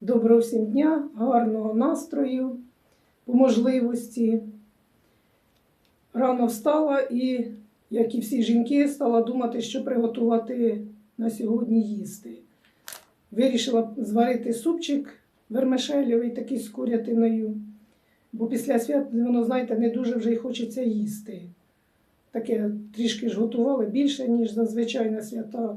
Доброго всім дня, гарного настрою, по можливості. Рано встала і, як і всі жінки, стала думати, що приготувати на сьогодні їсти. Вирішила зварити супчик вермишельовий, такий з курятиною, бо після свят, воно, знаєте, не дуже вже й хочеться їсти. Таке трішки ж готували більше, ніж зазвичай на свята.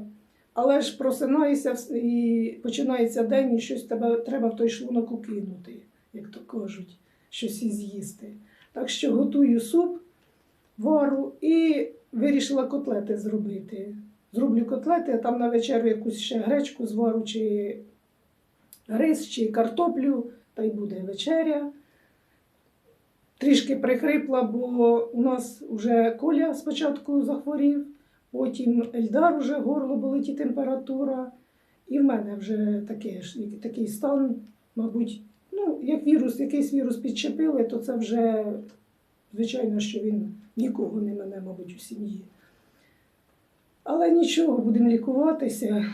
Але ж просинаєшся і починається день, і щось тебе треба в той шлунок укинути, як то кажуть, щось і з'їсти. Так що готую суп, вару і вирішила котлети зробити. Зроблю котлети, а там на вечерю якусь ще гречку звару, чи рис, чи картоплю, та й буде вечеря. Трішки прихрипла, бо у нас вже Коля спочатку захворів. Потім Ельдар вже горло болить і температура. І в мене вже таке такий стан, мабуть, ну, як вірус, якийсь вірус підчепили, то це вже, звичайно, що він нікого не мене, мабуть, у сім'ї. Але нічого, будемо лікуватися.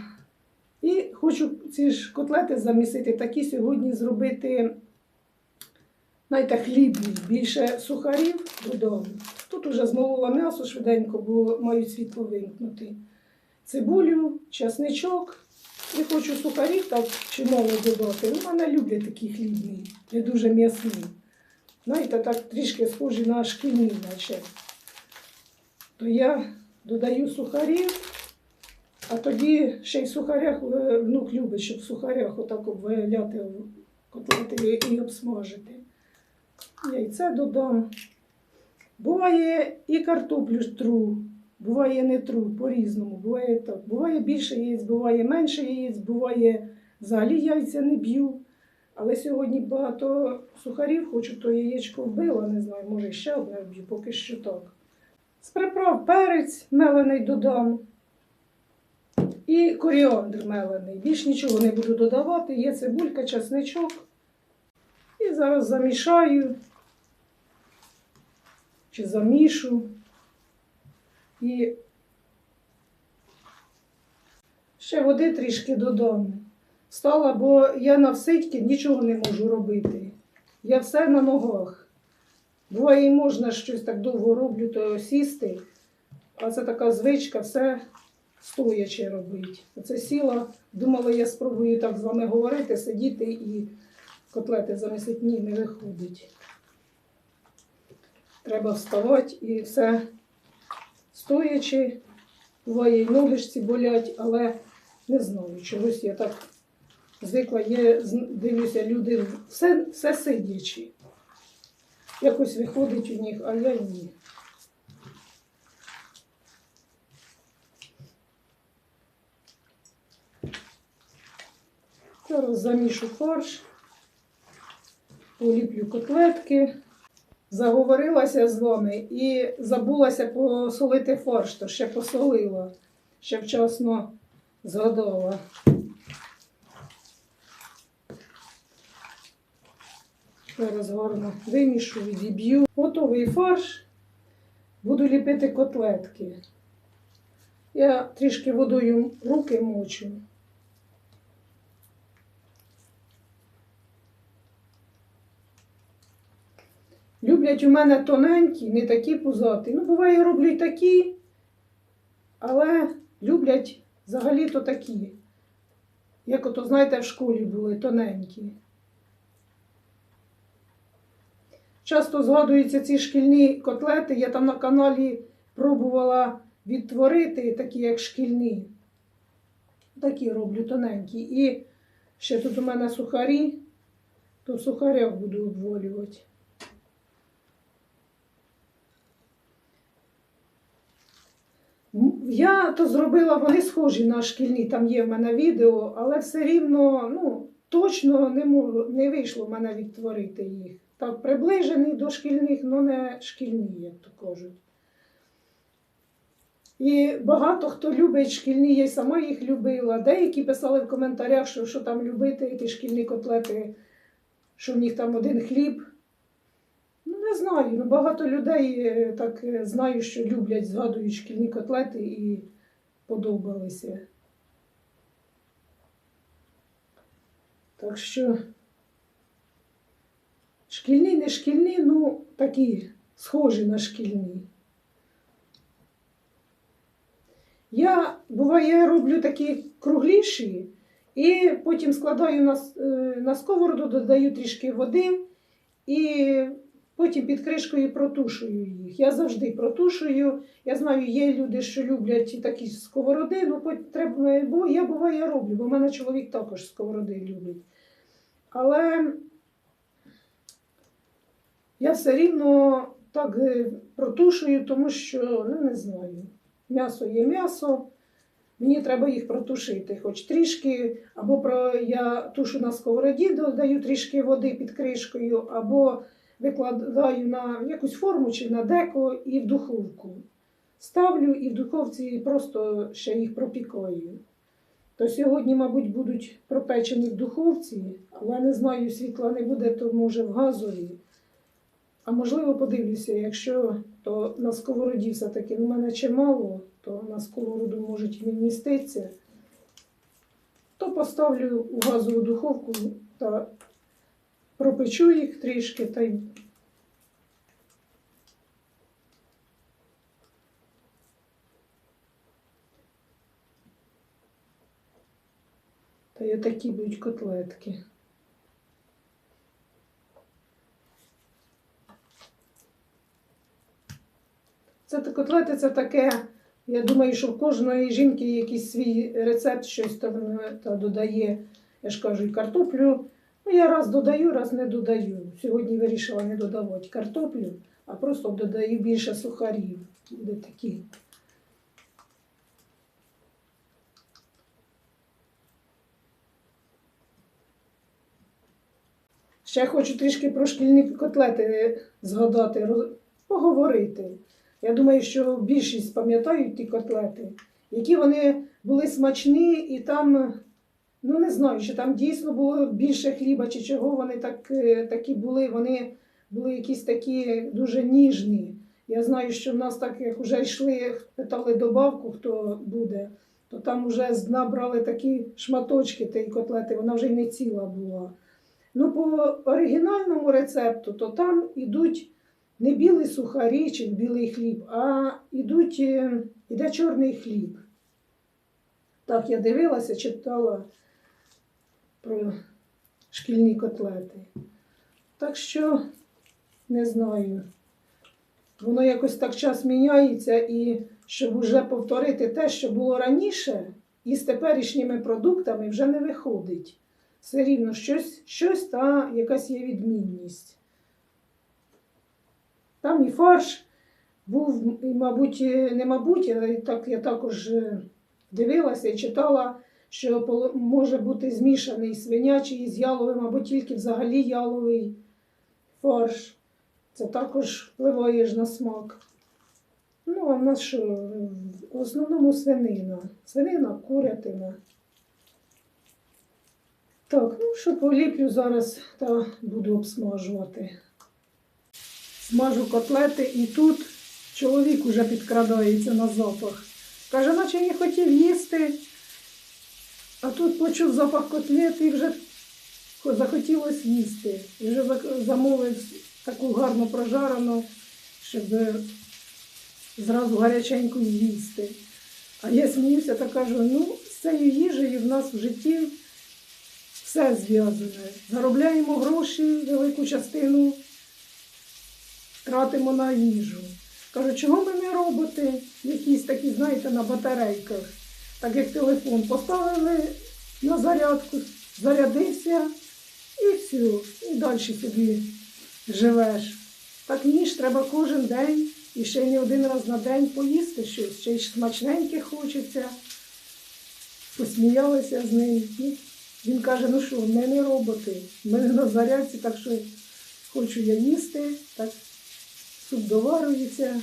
І хочу ці ж котлети замісити, такі сьогодні зробити, знаєте, хлібні, більше сухарів додому. Тут уже змолола м'ясо швиденько, бо мають світло вимкнути. Цибулю, часничок. І хочу сухарів так чимало додати. Ну, мене люблять такі хлібні, не дуже м'ясні. Знаєте, так трішки схожі на шкільні, наче. То я додаю сухарів, а тоді ще й в сухарях е, внук любить, щоб в сухарях отак обваляти котлети і обсмажити. Яйце додам. Буває і картоплю тру, буває не тру, по-різному. Буває так. Буває більше яєць, буває менше яєць, буває взагалі яйця не б'ю. Але сьогодні багато сухарів, хочу, то яєчко вбила, не знаю, може ще одне вб'ю, поки що так. З приправ перець мелений додам. І коріандр мелений. Більш нічого не буду додавати. Є цибулька, часничок. І зараз замішаю чи замішу. І ще води трішки додам. Встала, бо я на всидьки нічого не можу робити. Я все на ногах. Буває, можна щось так довго роблю, то сісти, а це така звичка, все стоячи робити. Оце сіла, думала, я спробую так з вами говорити, сидіти і котлети замісити. Ні, не виходить. Треба вставати і все стоячи. Буває, і ноги ж ці болять, але не знаю, чогось я так звикла. Є, дивлюся, люди все, все сидячи. Якось виходить у них, а я ні. Зараз замішу фарш, поліплю котлетки. Заговорилася з вами і забулася посолити фарш, то ще посолила, ще вчасно згадала. Зараз гарно вимішу, відіб'ю. Готовий фарш. Буду ліпити котлетки. Я трішки водою руки мочу. Люблять у мене тоненькі, не такі пузаті. Ну, буває, роблю і такі, але люблять взагалі-то такі. Як ото, знаєте, в школі були тоненькі. Часто згадуються ці шкільні котлети. Я там на каналі пробувала відтворити, такі як шкільні. Такі роблю тоненькі. І ще тут у мене сухарі, то в буду обволювати. Я то зробила, вони схожі на шкільні, там є в мене відео, але все рівно ну, точно не, можу, не вийшло в мене відтворити їх. Так, приближений до шкільних, але не шкільні, як то кажуть. І багато хто любить шкільні, я сама їх любила. Деякі писали в коментарях, що, що там любити ті шкільні котлети, що в них там один хліб. Не знаю. Ну, багато людей е, так е, знаю, що люблять, згадують шкільні котлети і подобалися. Так що шкільні, не шкільні, ну такі схожі на шкільні. Я, буває, роблю такі кругліші і потім складаю на, е, на сковороду, додаю трішки води і потім під кришкою протушую їх. Я завжди протушую. Я знаю, є люди, що люблять такі сковороди, ну треба, бо я буває роблю, бо в мене чоловік також сковороди любить. Але я все рівно так е, протушую, тому що ну не знаю. М'ясо є м'ясо, мені треба їх протушити, хоч трішки, або про, я тушу на сковороді, додаю трішки води під кришкою, або викладаю на якусь форму чи на деко і в духовку. Ставлю і в духовці просто ще їх пропікаю. То сьогодні, мабуть, будуть пропечені в духовці, але не знаю, світла не буде, то може в газовій. А можливо, подивлюся, якщо то на сковороді все-таки ну, в мене чимало, то на сковороду можуть не вміститися, то поставлю у газову духовку та пропечу їх трішки та й. Та й такі будуть котлетки. Це котлети це таке. Я думаю, що в кожної жінки якийсь свій рецепт, щось там е, додає. Я ж кажу, і картоплю. Ну, я раз додаю, раз не додаю. Сьогодні вирішила не додавати картоплю, а просто додаю більше сухарів. Буде такі. Ще хочу трішки про шкільні котлети згадати, поговорити. Я думаю, що більшість пам'ятають ті котлети, які вони були смачні, і там, ну не знаю, чи там дійсно було більше хліба, чи чого вони так, е, такі були. Вони були якісь такі дуже ніжні. Я знаю, що в нас так, як вже йшли, питали добавку, хто буде, то там вже з дна брали такі шматочки тієї котлети, вона вже й не ціла була. Ну, по оригінальному рецепту, то там ідуть не білий сухарі чи білий хліб, а ідуть, е, іде чорний хліб. Так, я дивилася, читала про шкільні котлети. Так що не знаю. Воно якось так час міняється, і щоб уже повторити те, що було раніше, і з теперішніми продуктами вже не виходить. Все рівно щось, щось та якась є відмінність. Там і фарш був, мабуть, не мабуть, але так я також е, дивилася і читала, що може бути змішаний свинячий з яловим, або тільки взагалі яловий фарш. Це також впливає ж на смак. Ну, а в нас що? В основному свинина. Свинина, курятина. Так, ну що поліплю зараз та буду обсмажувати. Смажу котлети і тут чоловік уже підкрадається на запах. Каже, наче не хотів їсти, а тут почув запах котлет і вже захотілося їсти. І вже замовив таку гарно прожарену, щоб зразу гаряченьку з'їсти. А я сміюся та кажу, ну, з цією їжею в нас в житті все зв'язане. Заробляємо гроші, велику частину тратимо на їжу. Кажу, чого ми не роботи, якісь такі, знаєте, на батарейках, так як телефон поставили на зарядку, зарядився і все, і далі собі живеш. Так ніж треба кожен день і ще не один раз на день поїсти щось, ще й смачненьке хочеться. Посміялися з ним. І Він каже, ну що, ми не роботи, ми не на зарядці, так що хочу я їсти, так суп доварюється,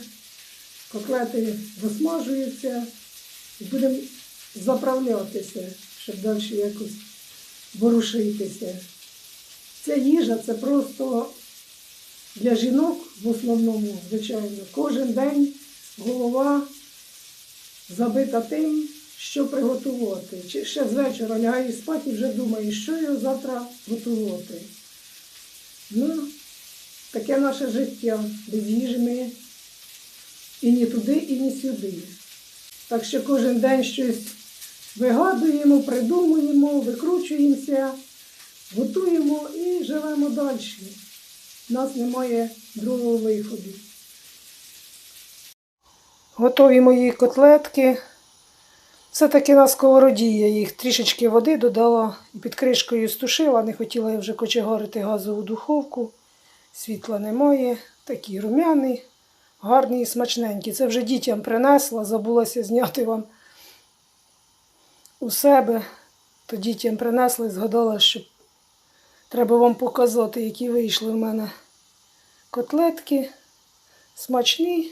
котлети засмажуються, будемо заправлятися, щоб далі якось ворушитися. Ця їжа це просто для жінок в основному, звичайно, кожен день голова забита тим, що приготувати. Чи ще з вечора лягаю спати і вже думаю, що його завтра готувати. Ну, таке наше життя. Без їжі ми і ні туди, і ні сюди. Так що кожен день щось вигадуємо, придумуємо, викручуємося, готуємо і живемо далі. У нас немає другого виходу. Готові мої котлетки. Все-таки на сковороді я їх трішечки води додала і під кришкою стушила. Не хотіла я вже кочегарити газову духовку. Світла немає. Такі румяні, гарні і смачненькі. Це вже дітям принесла, забулася зняти вам у себе. То дітям принесла і згадала, що треба вам показати, які вийшли в мене котлетки. Смачні.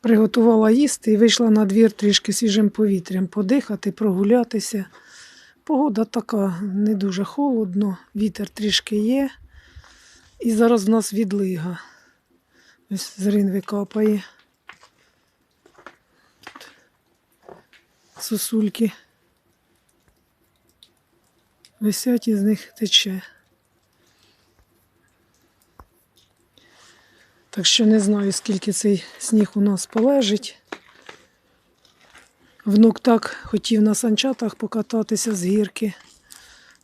Приготувала їсти і вийшла на двір трішки свіжим повітрям подихати, прогулятися. Погода така не дуже холодно, вітер трішки є. І зараз в нас відлига. Ось з ринви. Сосульки. Висять із них тече. Так що не знаю, скільки цей сніг у нас полежить. Внук так хотів на санчатах покататися з гірки,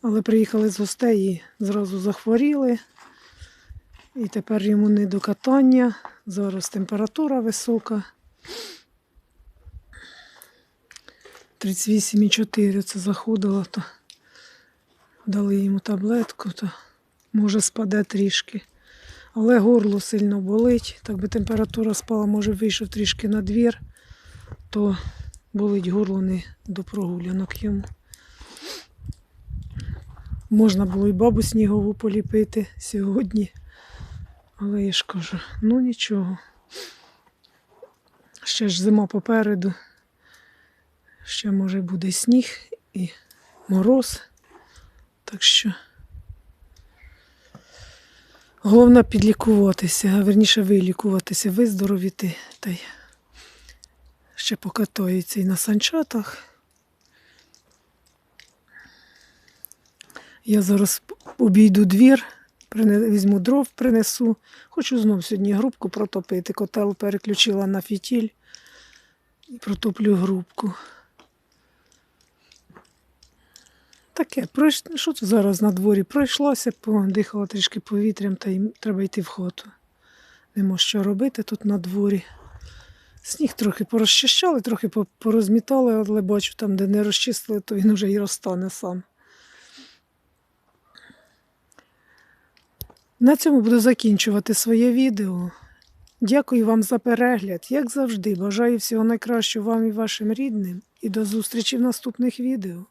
але приїхали з гостей і зразу захворіли. І тепер йому не до катання. Зараз температура висока. 38,4 це заходило, то дали йому таблетку, то може спаде трішки. Але горло сильно болить. Так би температура спала, може вийшов трішки на двір, то болить горло не до прогулянок йому. Можна було і бабу снігову поліпити сьогодні. Але я ж кажу, ну нічого. Ще ж зима попереду. Ще може буде сніг і мороз. Так що. Головне підлікуватися, а верніше вилікуватися, виздоровіти та й ще покатаються і на санчатах. Я зараз обійду двір, візьму дров, принесу. Хочу знов сьогодні грубку протопити. Котел переключила на фітіль і протоплю грубку. Таке, що це зараз на дворі? Пройшлося, подихала трішки повітрям, та й треба йти в хату. Нема що робити тут на дворі. Сніг трохи порозчищали, трохи порозмітали, але бачу, там, де не розчистили, то він вже і розтане сам. На цьому буду закінчувати своє відео. Дякую вам за перегляд. Як завжди, бажаю всього найкращого вам і вашим рідним. І до зустрічі в наступних відео.